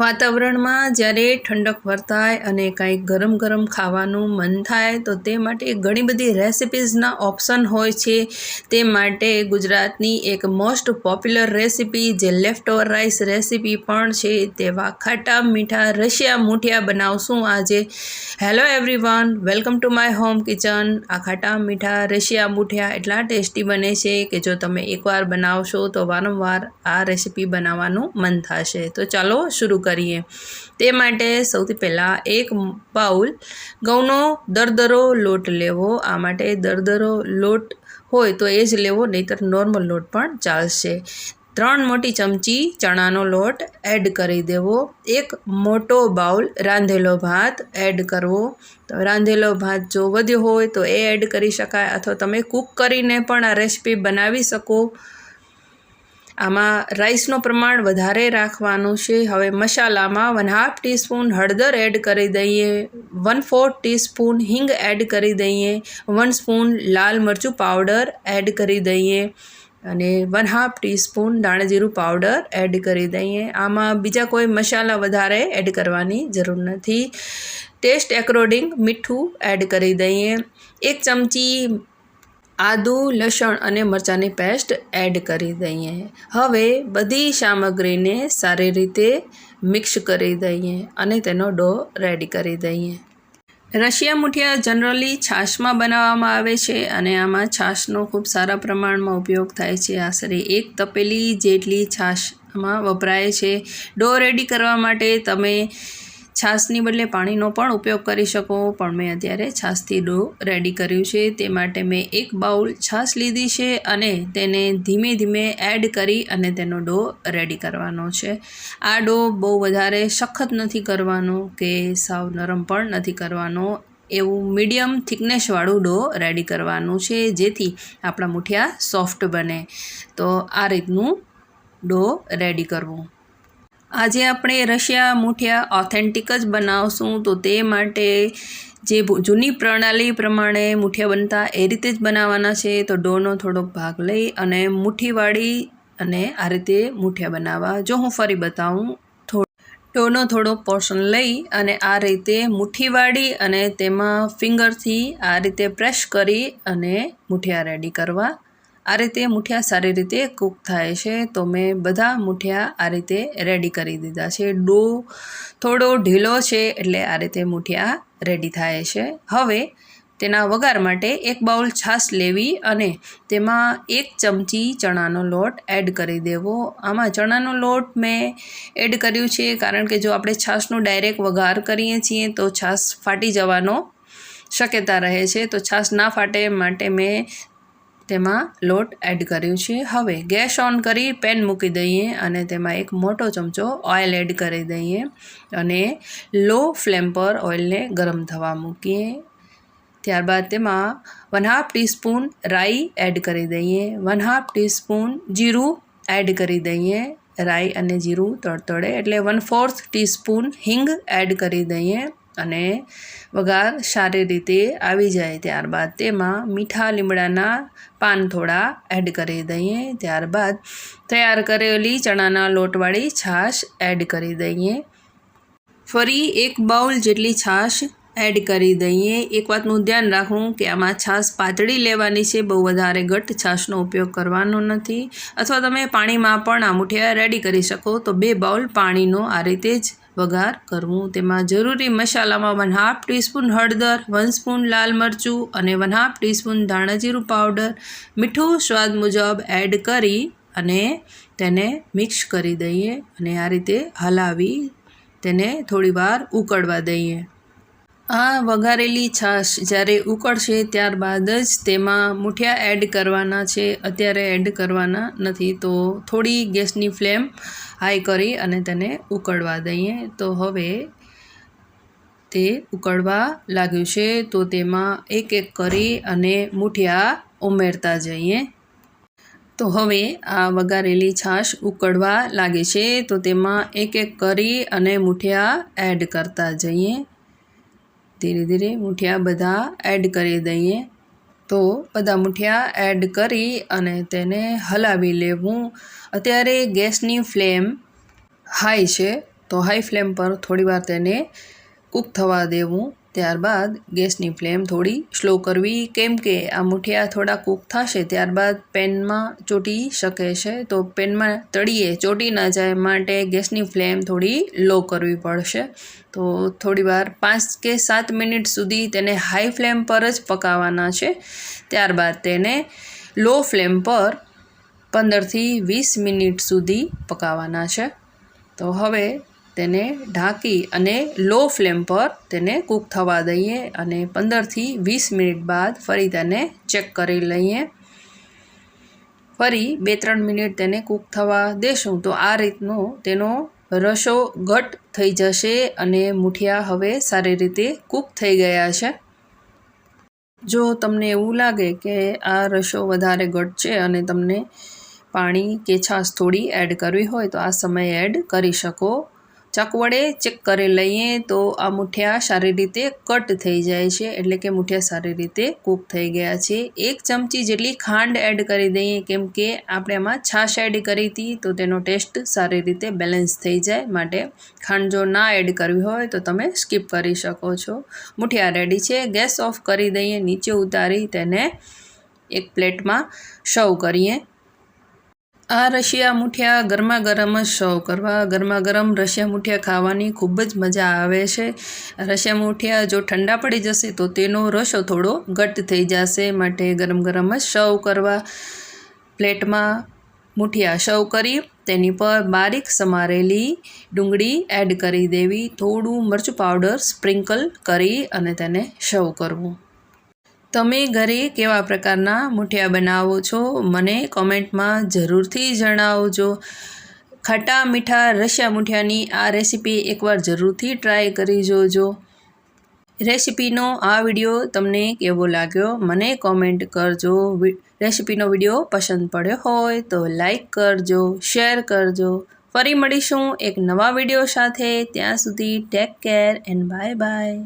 વાતાવરણમાં જ્યારે ઠંડક વર્તાય અને કાંઈક ગરમ ગરમ ખાવાનું મન થાય, તો તે માટે ઘણી બધી રેસિપીઝના ઓપ્શન હોય છે. તે માટે ગુજરાતની એક મોસ્ટ પોપ્યુલર રેસિપી જે લેફ્ટ ઓવર રાઈસ રેસિપી પણ છે, તેવા ખાટા મીઠા રશિયા મૂઠિયા બનાવશું આજે. Hello everyone welcome to my home kitchen આ ખાટા મીઠા રશિયા મૂઠિયા એટલા ટેસ્ટી બને છે કે જો તમે એકવાર બનાવશો તો વારંવાર આ રેસિપી બનાવવાનું મન થશે. તો ચાલો શરૂ કરીએ. તે માટે સૌથી પહેલાં એક બાઉલ ઘઉંનો દરદરો લોટ લેવો. આ માટે દરદરો લોટ હોય તો એ જ લેવો, નહીંતર નોર્મલ લોટ પણ ચાલશે. ત્રણ મોટી ચમચી ચણાનો લોટ એડ કરી દેવો. એક મોટો બાઉલ રાંધેલો ભાત એડ કરવો. તો રાંધેલો ભાત જો વધ્યો હોય તો એ એડ કરી શકાય અથવા તમે કૂક કરીને પણ આ રેસીપી બનાવી શકો. આમાં રાઈસનું પ્રમાણ વધારે રાખવાનું છે. હવે મસાલામાં વન હાફ ટીસ્પૂન હળદર એડ કરી દઈએ. વન ફોર્થ ટીસ્પૂન હિંગ એડ કરી દઈએ. વન સ્પૂન લાલ મરચું પાવડર એડ કરી દઈએ. અને વન હાફ ટીસ્પૂન દાણાજીરું પાવડર એડ કરી દઈએ. આમાં બીજા કોઈ મસાલા વધારે એડ કરવાની જરૂર નથી. ટેસ્ટ એકોર્ડિંગ મીઠું એડ કરી દઈએ. એક ચમચી આદુ, લસણ અને મરચાંની પેસ્ટ એડ કરી દઈએ. હવે બધી સામગ્રીને સારી રીતે મિક્સ કરી દઈએ અને તેનો ડો રેડી કરી દઈએ. રશિયા મુઠિયા જનરલી છાશમાં બનાવવામાં આવે છે અને આમાં છાશનો ખૂબ સારા પ્રમાણમાં ઉપયોગ થાય છે. આશરે એક તપેલી જેટલી છાશમાં વપરાય છે. ડો રેડી કરવા માટે તમે છાશની બદલે પાણીનો પણ ઉપયોગ કરી શકો. પણ મેં અત્યારે છાશથી ડો રેડી કર્યું છે. તે માટે મેં એક બાઉલ છાશ લીધી છે અને તેને ધીમે ધીમે એડ કરી અને તેનો ડો રેડી કરવાનો છે. આ ડો બહુ વધારે સખત નથી કરવાનો કે સાવ નરમ પણ નથી કરવાનો. એવું મીડિયમ થિકનેસવાળું ડો રેડી કરવાનું છે, જેથી આપણા મુઠિયા સોફ્ટ બને. તો આ રીતનું ડો રેડી કરવું. આજે આપણે રશિયા મૂઠિયા ઓથેન્ટિક જ બનાવશું. તો તે માટે જે જૂની પ્રણાલી પ્રમાણે મૂઠિયા બનતા એ રીતે જ બનાવવાના છે. તો ડોનો થોડોક ભાગ લઈ અને મુઠ્ઠીવાળી અને આ રીતે મૂઠિયા બનાવવા. જો હું ફરી બતાવું ડોનો થોડો પોર્શન લઈ અને આ રીતે મુઠ્ઠીવાળી અને તેમાં ફિંગરથી આ રીતે પ્રેસ કરી અને મૂઠિયા રેડી કરવા. આ રીતે મૂઠિયા સારી રીતે કૂક થાય છે. તો મેં બધા મૂઠિયા આ રીતે રેડી કરી દીધા છે. ડો થોડો ઢીલો છે એટલે આ રીતે મૂઠિયા રેડી થાય છે. હવે તેના વઘાર માટે એક બાઉલ છાશ લેવી અને તેમાં એક ચમચી ચણાનો લોટ એડ કરી દેવો. આમાં ચણાનો લોટ મેં એડ કર્યું છે કારણ કે જો આપણે છાશનો ડાયરેક્ટ વઘાર કરીએ છીએ તો છાશ ફાટી જવાનો શક્યતા રહે છે. તો છાશ ના ફાટે માટે મેં તેમાં લોટ એડ કર્યું છે. હવે ગેસ ઓન કરી પેન મૂકી દઈએ અને તેમાં એક મોટો ચમચો ઓઇલ એડ કરી દઈએ અને લો ફ્લેમ પર ઓઇલને ગરમ થવા મૂકીએ. ત્યારબાદ તેમાં વન હાફ ટીસ્પૂન રાઈ એડ કરી દઈએ. વન હાફ ટીસ્પૂન જીરું એડ કરી દઈએ. રાઈ અને જીરું તડતડે એટલે વન ફોર્થ ટીસ્પૂન હિંગ એડ કરી દઈએ. અને વઘાર સારી રીતે આવી જાય ત્યારબાદ તેમાં મીઠા લીમડાના પાન થોડા એડ કરી દઈએ. ત્યારબાદ તૈયાર કરેલી ચણાના લોટવાળી છાશ એડ કરી દઈએ. ફરી એક બાઉલ જેટલી છાશ એડ કરી દઈએ. એક વાતનું ધ્યાન રાખવું કે આમાં છાશ પાતળી લેવાની છે, બહુ વધારે ઘટ છાશનો ઉપયોગ કરવાનો નથી. અથવા તમે પાણીમાં પણ આ રેડી કરી શકો તો બે બાઉલ પાણીનો આ રીતે જ વઘાર કરવું. તેમાં જરૂરી મસાલામાં વન હાફ ટીસ્પૂન હળદર વન સ્પૂન લાલ મરચું અને વન હાફ ટીસ્પૂન ધાણાજીરું પાવડર મીઠું સ્વાદ મુજબ એડ કરી અને તેને મિક્સ કરી દઈએ અને આ રીતે હલાવી તેને થોડીવાર ઉકળવા દઈએ. આ વઘારેલી છાશ જ્યારે ઉકળશે ત્યારબાદ જ તેમાં મૂઠિયા એડ કરવાના છે. અત્યારે એડ કરવાના નથી તો થોડી ગેસની ફ્લેમ હાઈ કરી અને તેને ઉકળવા દઈએ. તો હવે તે ઉકળવા લાગ્યું છે તો તેમાં એક એક કરી અને મૂઠિયા ઉમેરતા જઈએ. તો હવે આ વઘારેલી છાશ ઉકળવા લાગે છે તો તેમાં એક એક કરી અને મૂઠિયા એડ કરતા જઈએ. ધીરે ધીરે મૂઠિયા બધા એડ કરી દઈએ. તો બધા મૂઠિયા એડ કરી અને તેને હલાવી લેવું. અત્યારે ગેસની ફ્લેમ હાઈ છે, તો હાઈ ફ્લેમ પર થોડીવાર તેને કૂક થવા દેવું. ત્યારબાદ ગેસની ફ્લેમ થોડી સ્લો કરવી, કેમ કે આ મુઠિયા થોડા કૂક થશે, ત્યારબાદ પેનમાં ચોટી શકે છે. તો પેનમાં તળીએ, ચોટી ન જાય માટે ગેસની ફ્લેમ થોડી લો કરવી પડશે. તો થોડીવાર પાંચ કે સાત મિનિટ સુધી તેને હાઈ ફ્લેમ પર જ પકાવવાના છે. ત્યારબાદ તેને લો ફ્લેમ પર પંદરથી વીસ મિનિટ સુધી પકાવવાના છે. તો હવે તેને ઢાંકી અને લો ફ્લેમ પર તેને કૂક થવા દઈએ અને પંદરથી વીસ મિનિટ બાદ ફરી તેને ચેક કરી લઈએ. ફરી બે ત્રણ મિનિટ તેને કૂક થવા દેશું તો આ રીતનો તેનો રસો ઘટ થઈ જશે અને મુઠિયા હવે સારી રીતે કૂક થઈ ગયા છે. જો તમને એવું લાગે કે આ રસો વધારે ઘટ છે અને તમને પાણી કે છાશ થોડી એડ કરવી હોય તો આ સમયે એડ કરી શકો. ચાકુ વડે ચેક કરી લઈએ તો આ મુઠિયા સારી રીતે કટ થઈ જાય છે. એટલે કે મુઠિયા સારી રીતે કૂક થઈ ગયા છે. એક ચમચી જેટલી ખાંડ એડ કરી દઈએ. કેમ કે આપણે આમાં છાશ એડ કરી હતી તો તેનો ટેસ્ટ સારી રીતે બેલેન્સ થઈ જાય માટે ખાંડ જો ના એડ કરવી હોય તો તમે સ્કીપ કરી શકો છો. મુઠિયા રેડી છે. ગેસ ઓફ કરી દઈએ. નીચે ઉતારી તેને એક પ્લેટમાં સર્વ કરીએ. આ રશિયા મુઠિયા ગરમા ગરમ જ સર્વ કરવા. ગરમા ગરમ રશિયા મુઠિયા ખાવાની ખૂબ જ મજા આવે છે. રશિયા મુઠિયા જો ઠંડા પડી જશે તો તેનો રસો થોડો ઘટ થઈ જશે માટે ગરમ ગરમ જ સર્વ કરવા. પ્લેટમાં મુઠિયા સર્વ કરી, તેની પર બારીક સમારેલી ડુંગળી એડ કરી દેવી. થોડું મરચું પાવડર સ્પ્રિંકલ કરી અને તેને સર્વ કરવું. તમે ઘરે કેવા પ્રકારના મૂઠિયા બનાવો છો? મને કોમેન્ટમાં જરૂરથી જણાવજો. ખાટા મીઠા રશિયા મૂઠિયાની આ રેસીપી એકવાર જરૂરથી ટ્રાય કરી જોજો. રેસીપીનો આ વીડિયો તમને કેવો લાગ્યો? મને કોમેન્ટ કરજો. રેસીપીનો વીડિયો પસંદ પડ્યો હોય તો લાઈક કરજો, શેર કરજો. ફરી મળીશું એક નવા વીડિયો સાથે. ત્યાં સુધી take care and bye bye.